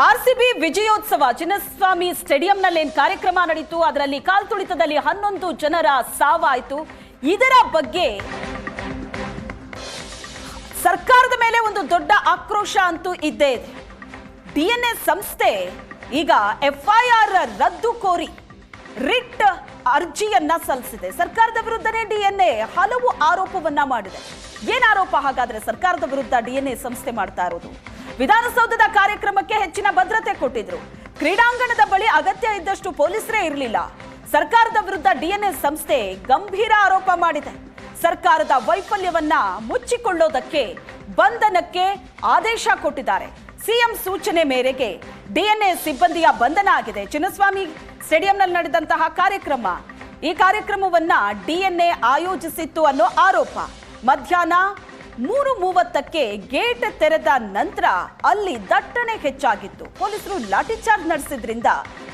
RCB ವಿಜಯೋತ್ಸವ ಚಿನ್ನಸ್ವಾಮಿ ಸ್ಟೇಡಿಯಂನಲ್ಲಿ ಏನು ಕಾರ್ಯಕ್ರಮ ನಡೀತು. ಅದರಲ್ಲಿ ಕಾಲ್ತುಳಿತದಲ್ಲಿ ಹನ್ನೊಂದು ಜನರ ಸಾವಾಯಿತು. ಇದರ ಬಗ್ಗೆ ಸರ್ಕಾರದ ಮೇಲೆ ಒಂದು ದೊಡ್ಡ ಆಕ್ರೋಶ ಅಂತೂ ಇದ್ದೇ ಇದೆ ಡಿಎನ್ಎ ಸಂಸ್ಥೆ ಈಗ ಎಫ್ಐಆರ್ ರದ್ದು ಕೋರಿ ರಿಟ್ ಅರ್ಜಿಯನ್ನ ಸಲ್ಲಿಸಿದೆ. ಸರ್ಕಾರದ ವಿರುದ್ಧನೇ ಡಿಎನ್ಎ ಹಲವು ಆರೋಪವನ್ನ ಮಾಡಿದೆ. ಏನ್ ಆರೋಪ? ಹಾಗಾದ್ರೆ ಸರ್ಕಾರದ ವಿರುದ್ಧ ಡಿಎನ್ಎ ಸಂಸ್ಥೆ ಮಾಡ್ತಾ ಇರೋದು. ವಿಧಾನಸೌಧದ ಕಾರ್ಯಕ್ರಮಕ್ಕೆ ಹೆಚ್ಚಿನ ಭದ್ರತೆ ಕೊಟ್ಟಿದ್ರು. ಕ್ರೀಡಾಂಗಣದ ಬಳಿ ಅಗತ್ಯ ಇದ್ದಷ್ಟು ಪೊಲೀಸರೇ ಇರಲಿಲ್ಲ. ಸರ್ಕಾರದ ವಿರುದ್ಧ ಡಿಎನ್ಎಸ್ ಸಂಸ್ಥೆ ಗಂಭೀರ ಆರೋಪ ಮಾಡಿದೆ. ಸರ್ಕಾರದ ವೈಫಲ್ಯವನ್ನ ಮುಚ್ಚಿಕೊಳ್ಳೋದಕ್ಕೆ ಬಂಧನಕ್ಕೆ ಆದೇಶ ಕೊಟ್ಟಿದ್ದಾರೆ. ಸಿಎಂ ಸೂಚನೆ ಮೇರೆಗೆ ಡಿಎನ್ಎ ಸಿಬ್ಬಂದಿಯ ಬಂಧನ ಆಗಿದೆ. ಚಿನ್ನಸ್ವಾಮಿ ಸ್ಟೇಡಿಯಂನಲ್ಲಿ ನಡೆದಂತಹ ಕಾರ್ಯಕ್ರಮ. ಈ ಕಾರ್ಯಕ್ರಮವನ್ನ ಡಿಎನ್ಎ ಆಯೋಜಿಸಿತ್ತು ಅನ್ನೋ ಆರೋಪ. ಮಧ್ಯಾಹ್ನ ಮೂರು ಮೂವತ್ತಕ್ಕೆ ಗೇಟ್ ತೆರೆದ ನಂತರ ಅಲ್ಲಿ ದಟ್ಟಣೆ ಹೆಚ್ಚಾಗಿತ್ತು. ಪೊಲೀಸರು ಲಾಠಿಚಾರ್ಜ್ ನಡೆಸಿದ್ರಿಂದ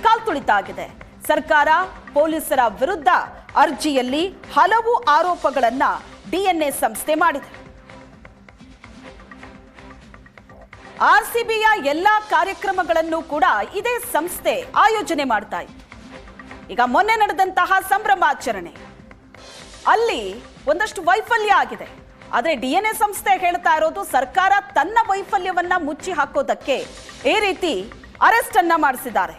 ಕಾಲ್ತುಳಿತ ಆಗಿದೆ ಸರ್ಕಾರ, ಪೊಲೀಸರ ವಿರುದ್ಧ ಅರ್ಜಿಯಲ್ಲಿ ಹಲವು ಆರೋಪಗಳನ್ನ ಡಿಎನ್ಎ ಸಂಸ್ಥೆ ಮಾಡಿದೆ. ಆರ್ಸಿಬಿಯ ಎಲ್ಲಾ ಕಾರ್ಯಕ್ರಮಗಳನ್ನು ಕೂಡ ಇದೇ ಸಂಸ್ಥೆ ಆಯೋಜನೆ ಮಾಡ್ತಾ ಇತ್ತು. ಈಗ ಮೊನ್ನೆ ನಡೆದಂತಹ ಸಂಭ್ರಮಾಚರಣೆ. ಅಲ್ಲಿ ಒಂದಷ್ಟು ವೈಫಲ್ಯ ಆಗಿದೆ. ಆದ್ರೆ ಎ ಸಂಸ್ಥೆ ಹೇಳ್ತಾ ಇರೋದು ಸರ್ಕಾರ ತನ್ನ ವೈಫಲ್ಯವನ್ನ ಮುಚ್ಚಿ ಹಾಕೋದಕ್ಕೆ ಈ ರೀತಿ ಅರೆಸ್ಟ್ ಅನ್ನ ಮಾಡಿಸಿದ್ದಾರೆ.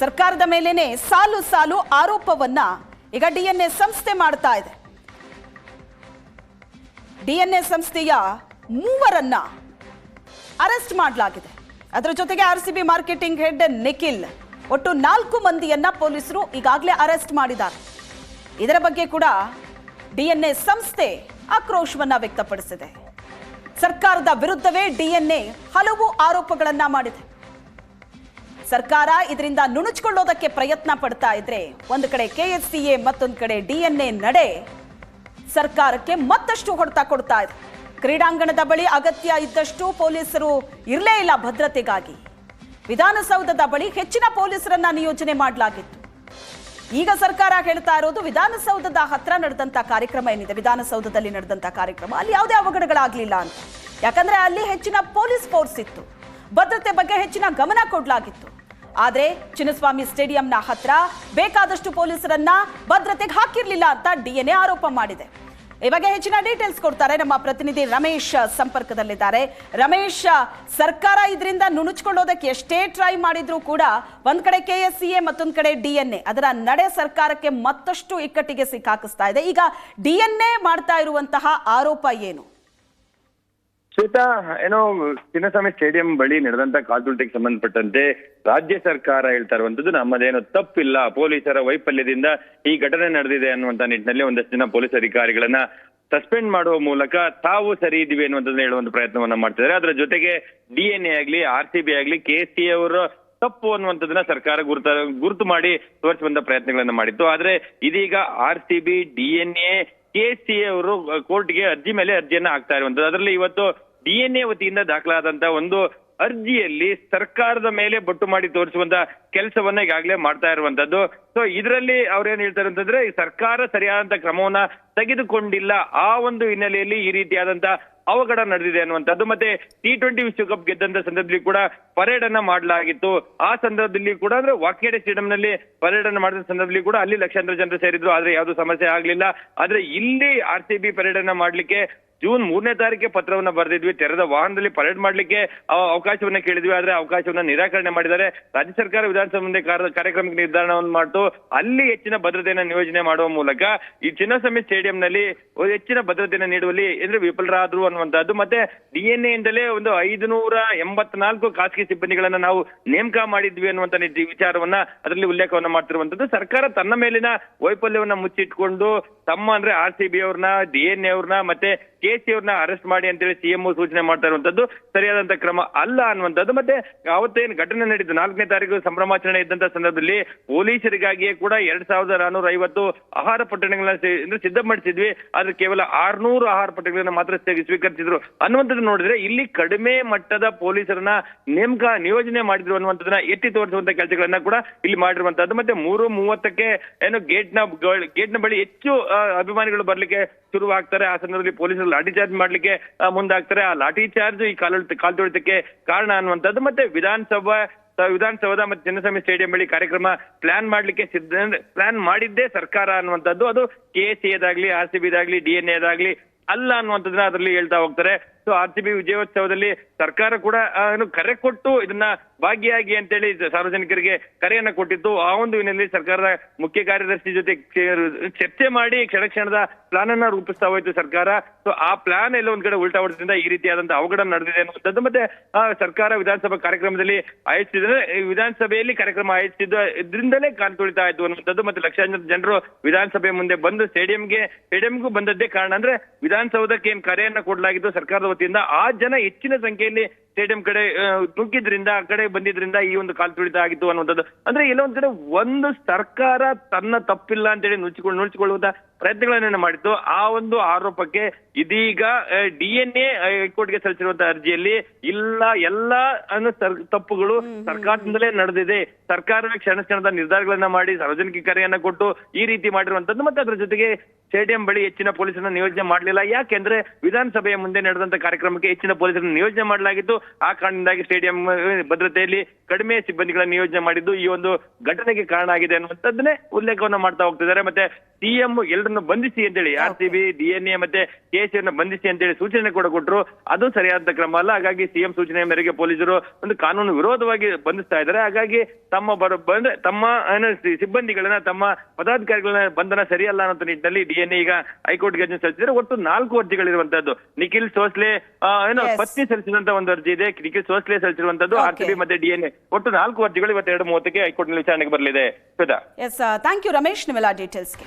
ಸರ್ಕಾರದ ಮೇಲೇನೆ ಸಾಲು ಸಾಲು ಆರೋಪವನ್ನ ಈಗ ಡಿ ಎನ್ ಎ ಸಂಸ್ಥೆ ಮಾಡ್ತಾ ಇದೆ. ಡಿ ಎನ್ ಎ ಸಂಸ್ಥೆಯ ಮೂವರನ್ನ ಅರೆಸ್ಟ್ ಮಾಡಲಾಗಿದೆ. ಅದರ ಜೊತೆಗೆ R C B marketing head Nikhil ಒಟ್ಟು ನಾಲ್ಕು ಮಂದಿಯನ್ನ ಪೊಲೀಸರು ಈಗಾಗಲೇ ಅರೆಸ್ಟ್ ಮಾಡಿದ್ದಾರೆ. ಇದರ ಬಗ್ಗೆ ಕೂಡ ಡಿಎನ್ಎ ಸಂಸ್ಥೆ ಆಕ್ರೋಶವನ್ನ ವ್ಯಕ್ತಪಡಿಸಿದೆ. ಸರ್ಕಾರದ ವಿರುದ್ಧವೇ ಡಿಎನ್ಎ ಹಲವು ಆರೋಪಗಳನ್ನ ಮಾಡಿದೆ. ಸರ್ಕಾರ ಇದರಿಂದ ನುಣುಚಿಕೊಳ್ಳೋದಕ್ಕೆ ಪ್ರಯತ್ನ ಪಡ್ತಾ ಇದ್ರೆ ಒಂದು ಕಡೆ ಕೆಎಸ್ಸಿಎ ಮತ್ತೊಂದು ಕಡೆ ಡಿಎನ್ಎ ನಡೆ ಸರ್ಕಾರಕ್ಕೆ ಮತ್ತಷ್ಟು ಹೊಡೆತ ಕೊಡ್ತಾ ಇದೆ. ಕ್ರೀಡಾಂಗಣದ ಬಳಿ ಅಗತ್ಯ ಇದ್ದಷ್ಟು ಪೊಲೀಸರು ಇರಲೇ ಇಲ್ಲ ಭದ್ರತೆಗಾಗಿ. ವಿಧಾನಸೌಧದ ಬಳಿ ಹೆಚ್ಚಿನ ಪೊಲೀಸರನ್ನ ನಿಯೋಜನೆ ಮಾಡಲಾಗಿತ್ತು. ಈಗ ಸರ್ಕಾರ ಹೇಳ್ತಾ ಇರೋದು ವಿಧಾನಸೌಧದ ಹತ್ರ ನಡೆದಂತ ಕಾರ್ಯಕ್ರಮ ಏನಿದೆ? ವಿಧಾನಸೌಧದಲ್ಲಿ ನಡೆದಂತ ಕಾರ್ಯಕ್ರಮ. ಅಲ್ಲಿ ಯಾವುದೇ ಅವಘಡಗಳಾಗಲಿಲ್ಲ ಅಂತ. ಯಾಕಂದ್ರೆ ಅಲ್ಲಿ ಹೆಚ್ಚಿನ ಪೊಲೀಸ್ ಫೋರ್ಸ್ ಇತ್ತು. ಭದ್ರತೆ ಬಗ್ಗೆ ಹೆಚ್ಚಿನ ಗಮನ ಕೊಡಲಾಗಿತ್ತು. ಆದ್ರೆ ಚಿನ್ನಸ್ವಾಮಿ ಸ್ಟೇಡಿಯಂನ ಹತ್ರ ಬೇಕಾದಷ್ಟು ಪೊಲೀಸರನ್ನ ಭದ್ರತೆಗೆ ಹಾಕಿರ್ಲಿಲ್ಲ ಅಂತ ಡಿಎನ್ಎ ಆರೋಪ ಮಾಡಿದೆ. ಈ ಬಗ್ಗೆ ಹೆಚ್ಚಿನ ಡೀಟೇಲ್ಸ್ ಕೊಡ್ತಾರೆ ನಮ್ಮ ಪ್ರತಿನಿಧಿ ರಮೇಶ್ ಸಂಪರ್ಕದಲ್ಲಿದ್ದಾರೆ. ರಮೇಶ್, ಸರ್ಕಾರ ಇದರಿಂದ ನುಣುಚ್ಕೊಳ್ಳೋದಕ್ಕೆ ಎಷ್ಟೇ ಟ್ರೈ ಮಾಡಿದ್ರೂ ಕೂಡ ಒಂದ್ ಕಡೆ ಕೆಎಸ್ಸಿಎ ಮತ್ತೊಂದ್ ಕಡೆ ಡಿಎನ್ಎ ಅದರ ನಡೆ ಸರ್ಕಾರಕ್ಕೆ ಮತ್ತಷ್ಟು ಇಕ್ಕಟ್ಟಿಗೆ ಸಿಕ್ಕಾಕಿಸ್ತಾ ಇದೆ. ಈಗ ಡಿಎನ್ಎ ಮಾಡ್ತಾ ಇರುವಂತಹ ಆರೋಪ ಏನು? ಶ್ವೇತಾ, ಏನೋ ಚಿನ್ನಸ್ವಾಮಿ ಸ್ಟೇಡಿಯಂ ಬಳಿ ನಡೆದಂತ ಕಾಲ್ತುಳಿತಕ್ಕೆ ಸಂಬಂಧಪಟ್ಟಂತೆ ರಾಜ್ಯ ಸರ್ಕಾರ ಹೇಳ್ತಾ ಇರುವಂತದ್ದು ನಮ್ಮದೇನು ತಪ್ಪಿಲ್ಲ. ಪೊಲೀಸರ ವೈಫಲ್ಯದಿಂದ ಈ ಘಟನೆ ನಡೆದಿದೆ ಅನ್ನುವಂತ ನಿಟ್ಟಿನಲ್ಲಿ ಒಂದಷ್ಟು ಜನ ಪೊಲೀಸ್ ಅಧಿಕಾರಿಗಳನ್ನ ಸಸ್ಪೆಂಡ್ ಮಾಡುವ ಮೂಲಕ ತಾವು ಸರಿ ಇದೀವಿ ಅನ್ನುವಂಥದ್ದನ್ನ ಹೇಳುವಂತ ಪ್ರಯತ್ನವನ್ನ ಮಾಡ್ತಿದ್ದಾರೆ ಅದರ ಜೊತೆಗೆ ಡಿಎನ್ಎ ಆಗ್ಲಿ, ಆರ್ ಸಿ ಬಿ ಆಗ್ಲಿ, ಕೆ ಸಿ ಅವರು ತಪ್ಪು ಅನ್ನುವಂಥದ್ದನ್ನ ಸರ್ಕಾರ ಗುರುತ, ಗುರುತು ಮಾಡಿ ತೋರಿಸುವಂತ ಪ್ರಯತ್ನಗಳನ್ನ ಮಾಡಿತ್ತು. ಆದ್ರೆ ಇದೀಗ R C B DNA K C ಅವರು ಕೋರ್ಟ್ಗೆ ಅರ್ಜಿ ಮೇಲೆ ಅರ್ಜಿಯನ್ನ ಹಾಕ್ತಾ ಇರುವಂತದ್ದು ಅದರಲ್ಲಿ ಇವತ್ತು ಡಿಎನ್ಎ ವತಿಯಿಂದ ದಾಖಲಾದಂತ ಒಂದು ಅರ್ಜಿಯಲ್ಲಿ ಸರ್ಕಾರದ ಮೇಲೆ ಬೊಟ್ಟು ಮಾಡಿ ತೋರಿಸುವಂತ ಕೆಲಸವನ್ನ ಈಗಾಗಲೇ ಮಾಡ್ತಾ ಇರುವಂತದ್ದು ಸೊ ಇದರಲ್ಲಿ ಅವ್ರೇನ್ ಹೇಳ್ತಾರೆ ಅಂತಂದ್ರೆ ಸರ್ಕಾರ ಸರಿಯಾದಂತ ಕ್ರಮವನ್ನ ತೆಗೆದುಕೊಂಡಿಲ್ಲ. ಆ ಒಂದು ಹಿನ್ನೆಲೆಯಲ್ಲಿ ಈ ರೀತಿಯಾದಂತ ಅವಘಡ ನಡೆದಿದೆ ಅನ್ನುವಂಥದ್ದು. ಮತ್ತೆ ಟಿ ಟ್ವೆಂಟಿ ವಿಶ್ವಕಪ್ ಗೆದ್ದಂತ ಸಂದರ್ಭದಲ್ಲಿ ಕೂಡ ಪರೇಡ್ ಅನ್ನ ಮಾಡಲಾಗಿತ್ತು. ಆ ಸಂದರ್ಭದಲ್ಲಿ ಕೂಡ ಅಂದ್ರೆ ವಾಕೇಡೆ ಸ್ಟೇಡಿಯಂನಲ್ಲಿ ಪರೇಡ್ ಅನ್ನ ಮಾಡಿದ ಸಂದರ್ಭದಲ್ಲಿ ಕೂಡ ಅಲ್ಲಿ ಲಕ್ಷಾಂತರ ಜನರು ಸೇರಿದ್ರು. ಆದ್ರೆ ಯಾವುದು ಸಮಸ್ಯೆ ಆಗ್ಲಿಲ್ಲ. ಆದ್ರೆ ಇಲ್ಲಿ ಆರ್ ಸಿ ಬಿ ಪರೇಡ್ ಅನ್ನ ಮಾಡ್ಲಿಕ್ಕೆ ಜೂನ್ ಮೂರನೇ ತಾರೀಕಿಗೆ ಪತ್ರವನ್ನ ಬರೆದಿದ್ವಿ. ತೆರೆದ ವಾಹನದಲ್ಲಿ ಪರೇಡ್ ಮಾಡ್ಲಿಕ್ಕೆ ಅವಕಾಶವನ್ನ ಕೇಳಿದ್ವಿ. ಆದ್ರೆ ಅವಕಾಶವನ್ನ ನಿರಾಕರಣೆ ಮಾಡಿದ್ದಾರೆ. ರಾಜ್ಯ ಸರ್ಕಾರ ವಿಧಾನಸಭೆ ಕಾರ್ಯಕ್ರಮಕ್ಕೆ ನಿರ್ಧಾರವನ್ನು ಮಾಡಿತು. ಅಲ್ಲಿ ಹೆಚ್ಚಿನ ಭದ್ರತೆಯನ್ನು ನಿಯೋಜನೆ ಮಾಡುವ ಮೂಲಕ ಈ ಚಿನ್ನಸ್ವಾಮಿ ಸ್ಟೇಡಿಯಂನಲ್ಲಿ ಹೆಚ್ಚಿನ ಭದ್ರತೆಯನ್ನು ನೀಡುವಲ್ಲಿ ಅಂದ್ರೆ ವಿಫಲರಾದ್ರು ಅನ್ನುವಂತಹದ್ದು ಮತ್ತೆ ಡಿಎನ್ಎ ಇಂದಲೇ ಒಂದು ಐದುನೂರ ಎಂಬತ್ನಾಲ್ಕು ಖಾಸಗಿ ಸಿಬ್ಬಂದಿಗಳನ್ನ ನಾವು ನೇಮಕ ಮಾಡಿದ್ವಿ ಅನ್ನುವಂತ ವಿಚಾರವನ್ನ ಅದರಲ್ಲಿ ಉಲ್ಲೇಖವನ್ನ ಮಾಡ್ತಿರುವಂತದ್ದು ಸರ್ಕಾರ ತನ್ನ ಮೇಲಿನ ವೈಫಲ್ಯವನ್ನ ಮುಚ್ಚಿಟ್ಕೊಂಡು ತಮ್ಮ ಅಂದ್ರೆ ಆರ್ ಸಿ ಬಿ ಅವ್ರನ್ನ ಡಿಎನ್ಎ ಅವ್ರನ್ನ, ಮತ್ತೆ ಕೆ ಸಿ ಅವ್ರನ್ನ ಅರೆಸ್ಟ್ ಮಾಡಿ ಅಂತೇಳಿ ಸಿಎಂ ಸೂಚನೆ ಮಾಡ್ತಾ ಇರುವಂತದ್ದು ಸರಿಯಾದಂತ ಕ್ರಮ ಅಲ್ಲ ಅನ್ನುವಂಥದ್ದು. ಮತ್ತೆ ಅವತ್ತೇನು ಘಟನೆ ನಡೆಯಿತು ನಾಲ್ಕನೇ ತಾರೀಕು ಸಂಭ್ರಮಾಚರಣೆ ಇದ್ದಂತ ಸಂದರ್ಭದಲ್ಲಿ ಪೊಲೀಸರಿಗಾಗಿಯೇ ಕೂಡ ಎರಡ್ ಸಾವಿರದ ನಾನೂರ ಐವತ್ತು ಆಹಾರ ಪಟ್ಟಣಗಳನ್ನ ಸಿದ್ಧ ಸಿದ್ಧಪಡಿಸಿದ್ವಿ ಆದ್ರೆ ಕೇವಲ ಆರ್ನೂರು ಆಹಾರ ಪಟ್ಟಣಗಳನ್ನ ಮಾತ್ರ ಸ್ವೀ- ಸ್ವೀಕರಿಸಿದ್ರು. ಅನ್ನುವಂಥದ್ದು ನೋಡಿದ್ರೆ ಇಲ್ಲಿ ಕಡಿಮೆ ಮಟ್ಟದ ಪೊಲೀಸರನ್ನ ನೇಮಕ ನಿಯೋಜನೆ ಮಾಡಿದ್ರು ಅನ್ನುವಂಥದ್ದನ್ನ ಎತ್ತಿ ತೋರಿಸುವಂತ ಕೆಲಸಗಳನ್ನ ಕೂಡ ಇಲ್ಲಿ ಮಾಡಿರುವಂತದ್ದು ಮತ್ತೆ ಮೂರು ಮೂವತ್ತಕ್ಕೆ ಏನು ಗೇಟ್ನ ಗೇಟ್ನ ಬಳಿ ಹೆಚ್ಚು ಅಭಿಮಾನಿಗಳು ಬರ್ಲಿಕ್ಕೆ ಶುರುವಾಗ್ತಾರೆ. ಆ ಸಂದರ್ಭದಲ್ಲಿ ಪೊಲೀಸರು ಲಾಠಿ ಚಾರ್ಜ್ ಮಾಡ್ಲಿಕ್ಕೆ ಮುಂದಾಗ್ತಾರೆ. ಆ ಲಾಠಿ ಚಾರ್ಜ್ ಈ ಕಾಲ ಕಾಲ್ ತುಳಿತಕ್ಕೆ ಕಾರಣ ಅನ್ನುವಂಥದ್ದು ಮತ್ತೆ ವಿಧಾನಸಭಾ, ಸ- ವಿಧಾನಸೌಧ ಮತ್ತು ಚಿನ್ನಸ್ವಾಮಿ ಸ್ಟೇಡಿಯಂ ಬಳಿ ಕಾರ್ಯಕ್ರಮ ಪ್ಲಾನ್ ಮಾಡ್ಲಿಕ್ಕೆ ಸಿದ್ಧ, ಪ್ಲಾನ್ ಮಾಡಿದ್ದೇ ಸರ್ಕಾರ ಅನ್ನುವಂಥದ್ದು. ಅದು ಕೆ ಎಸ್ ಎದಾಗ್ಲಿ ಆರ್ ಸಿ ಬಿದಾಗ್ಲಿ, ಡಿ ಎನ್ ಎದಾಗ್ಲಿ ಅಲ್ಲ ಅನ್ನುವಂಥದ್ದನ್ನ ಅದರಲ್ಲಿ ಹೇಳ್ತಾ ಹೋಗ್ತಾರೆ. ಸೊ ಆರ್ ಸಿ ಬಿ ವಿಜಯೋತ್ಸವದಲ್ಲಿ ಸರ್ಕಾರ ಕೂಡ ಏನು ಕರೆ ಕೊಟ್ಟು ಇದನ್ನ ಭಾಗಿಯಾಗಿ ಅಂತೇಳಿ ಸಾರ್ವಜನಿಕರಿಗೆ ಕರೆಯನ್ನ ಕೊಟ್ಟಿದ್ದು, ಆ ಒಂದು ಹಿನ್ನೆಲೆಯಲ್ಲಿ ಸರ್ಕಾರದ ಮುಖ್ಯ ಕಾರ್ಯದರ್ಶಿ ಜೊತೆ ಚರ್ಚೆ ಮಾಡಿ ಕ್ಷಣ ಕ್ಷಣದ ಪ್ಲಾನ್ ಅನ್ನ ರೂಪಿಸ್ತಾ ಹೋಯ್ತು ಸರ್ಕಾರ. ಸೊ ಆ ಪ್ಲಾನ್ ಎಲ್ಲ ಒಂದ್ ಕಡೆ ಉಲ್ಟಾ ಈ ರೀತಿಯಾದಂತಹ ಅವಘಡ ನಡೆದಿದೆ ಅನ್ನುವಂಥದ್ದು. ಮತ್ತೆ ಸರ್ಕಾರ ವಿಧಾನಸಭಾ ಕಾರ್ಯಕ್ರಮದಲ್ಲಿ ಆಯೋಜಿಸಿದ್ರೆ ವಿಧಾನಸಭೆಯಲ್ಲಿ ಕಾರ್ಯಕ್ರಮ ಆಯೋಜಿಸಿದ್ದು, ಇದರಿಂದಲೇ ಕಾಲ್ ತುಳಿತಾ ಆಯ್ತು ಅನ್ನುವಂಥದ್ದು. ಮತ್ತೆ, ಲಕ್ಷಾಂತರ ಜನರು ವಿಧಾನಸಭೆ ಮುಂದೆ ಬಂದು ಸ್ಟೇಡಿಯಂಗೆ, ಸ್ಟೇಡಿಯಂಗೂ ಬಂದದ್ದೇ ಕಾರಣ. ಅಂದ್ರೆ, ವಿಧಾನಸೌಧಕ್ಕೆ ಏನ್ ಕರೆಯನ್ನ ಕೊಡಲಾಗಿದ್ದು ಸರ್ಕಾರದ ವತಿಯಿಂದ, ಆ ಜನ ಹೆಚ್ಚಿನ ಸಂಖ್ಯೆಯಲ್ಲಿ ಸ್ಟೇಡಿಯಂ ಕಡೆ ನುಗ್ಗಿದ್ರಿಂದ, ಆ ಕಡೆ ಬಂದಿದ್ರಿಂದ ಈ ಒಂದು ಕಾಲ್ ತುಳಿತ ಆಗಿತ್ತು ಅನ್ನುವಂಥದ್ದು. ಅಂದ್ರೆ ಎಲ್ಲೋ ಒಂದ್ ಕಡೆ ಒಂದು ಸರ್ಕಾರ ತನ್ನ ತಪ್ಪಿಲ್ಲ ಅಂತೇಳಿ ನುಚ್ಚಿಕೊಂಡು ನುಳ್ಚಿಕೊಳ್ಳುವಂತ ಪ್ರಯತ್ನಗಳನ್ನ ಮಾಡಿತ್ತು ಆ ಒಂದು ಆರೋಪಕ್ಕೆ ಇದೀಗ ಡಿ ಎನ್ ಎ ಹೈಕೋರ್ಟ್ಗೆ ಸಲ್ಲಿಸಿರುವಂತಹ ಅರ್ಜಿಯಲ್ಲಿ ಇಲ್ಲ ಎಲ್ಲ ತಪ್ಪುಗಳು ಸರ್ಕಾರದಿಂದಲೇ ನಡೆದಿದೆ. ಸರ್ಕಾರವೇ ಕ್ಷಣ ಕ್ಷಣದ ನಿರ್ಧಾರಗಳನ್ನ ಮಾಡಿ ಸಾರ್ವಜನಿಕ ಕರೆಯನ್ನ ಕೊಟ್ಟು ಈ ರೀತಿ ಮಾಡಿರುವಂತದ್ದು. ಮತ್ತೆ ಅದ್ರ ಜೊತೆಗೆ ಸ್ಟೇಡಿಯಂ ಬಳಿ ಹೆಚ್ಚಿನ ಪೊಲೀಸರನ್ನ ನಿಯೋಜನೆ ಮಾಡಲಿಲ್ಲ. ಯಾಕೆಂದ್ರೆ ವಿಧಾನಸಭೆಯ ಮುಂದೆ ನಡೆದಂತ ಕಾರ್ಯಕ್ರಮಕ್ಕೆ ಹೆಚ್ಚಿನ ಪೊಲೀಸರನ್ನ ನಿಯೋಜನೆ ಮಾಡಲಾಗಿತ್ತು. ಆ ಕಾರಣದಿಂದಾಗಿ ಸ್ಟೇಡಿಯಂ ಭದ್ರತೆಯಲ್ಲಿ ಕಡಿಮೆ ಸಿಬ್ಬಂದಿಗಳನ್ನ ನಿಯೋಜನೆ ಮಾಡಿದ್ದು ಈ ಒಂದು ಘಟನೆಗೆ ಕಾರಣ ಆಗಿದೆ ಅನ್ನುವಂಥದ್ದನ್ನೇ ಉಲ್ಲೇಖವನ್ನು ಮಾಡ್ತಾ ಹೋಗ್ತಿದ್ದಾರೆ. ಮತ್ತೆ ಸಿಎಂ ಎಲ್ಲರನ್ನು ಬಂಧಿಸಿ ಅಂತೇಳಿ ಆರ್ ಸಿ ಬಿ ಡಿಎನ್ಎ ಮತ್ತೆ ಕೆಸಿಯನ್ನ ಬಂಧಿಸಿ ಅಂತೇಳಿ ಸೂಚನೆ ಕೂಡ ಕೊಟ್ಟರು ಅದು ಸರಿಯಾದ ಕ್ರಮ ಅಲ್ಲ. ಹಾಗಾಗಿ ಸಿಎಂ ಸೂಚನೆ ಮೇರೆಗೆ ಪೊಲೀಸರು ಒಂದು ಕಾನೂನು ವಿರೋಧವಾಗಿ ಬಂಧಿಸ್ತಾ ಇದ್ದಾರೆ. ಹಾಗಾಗಿ ತಮ್ಮ ಬರ ಬಂದ್ರೆ ತಮ್ಮ ಸಿಬ್ಬಂದಿಗಳನ್ನ ತಮ್ಮ ಪದಾಧಿಕಾರಿಗಳನ್ನ ಬಂಧನ ಸರಿಯಲ್ಲ ಅನ್ನೋ ನಿಟ್ಟಿನಲ್ಲಿ ಡಿಎನ್ಎ ಈಗ ಹೈಕೋರ್ಟ್ಗೆ ಅರ್ಜಿ ಸಲ್ಲಿಸಿದ್ರೆ ಒಟ್ಟು ನಾಲ್ಕು ಅರ್ಜಿಗಳಿರುವಂತದ್ದು ನಿಖಿಲ್ ಸೋಸ್ಲೆ ಏನೋ. ಪತ್ನಿ ಸಲ್ಲಿಸಿದಂತ ಒಂದು ಅರ್ಜಿ ಇದೆ. ನಿಖಿಲ್ ಸೋಸ್ಲೆ ಸಲ್ಲಿಸಿರುವಂತದ್ದು ಆರ್ ಸಿ ಬಿ. ಮತ್ತೆ ಡಿಎನ್ಎ ಒಟ್ಟು ನಾಲ್ಕು ಅರ್ಜಿಗಳು ಇವತ್ತು ಎರಡು ಮೂವತ್ತಕ್ಕೆ ಹೈಕೋರ್ಟ್ನಲ್ಲಿ ವಿಚಾರಣೆಗೆ ಬರಲಿದೆ. ಸದಾ ಎಸ್ ಥ್ಯಾಂಕ್ ಯು ರಮೇಶ್. ನಿಮ್ಮೆಲ್ಲ ಡೀಟೇಲ್ಸ್ಗೆ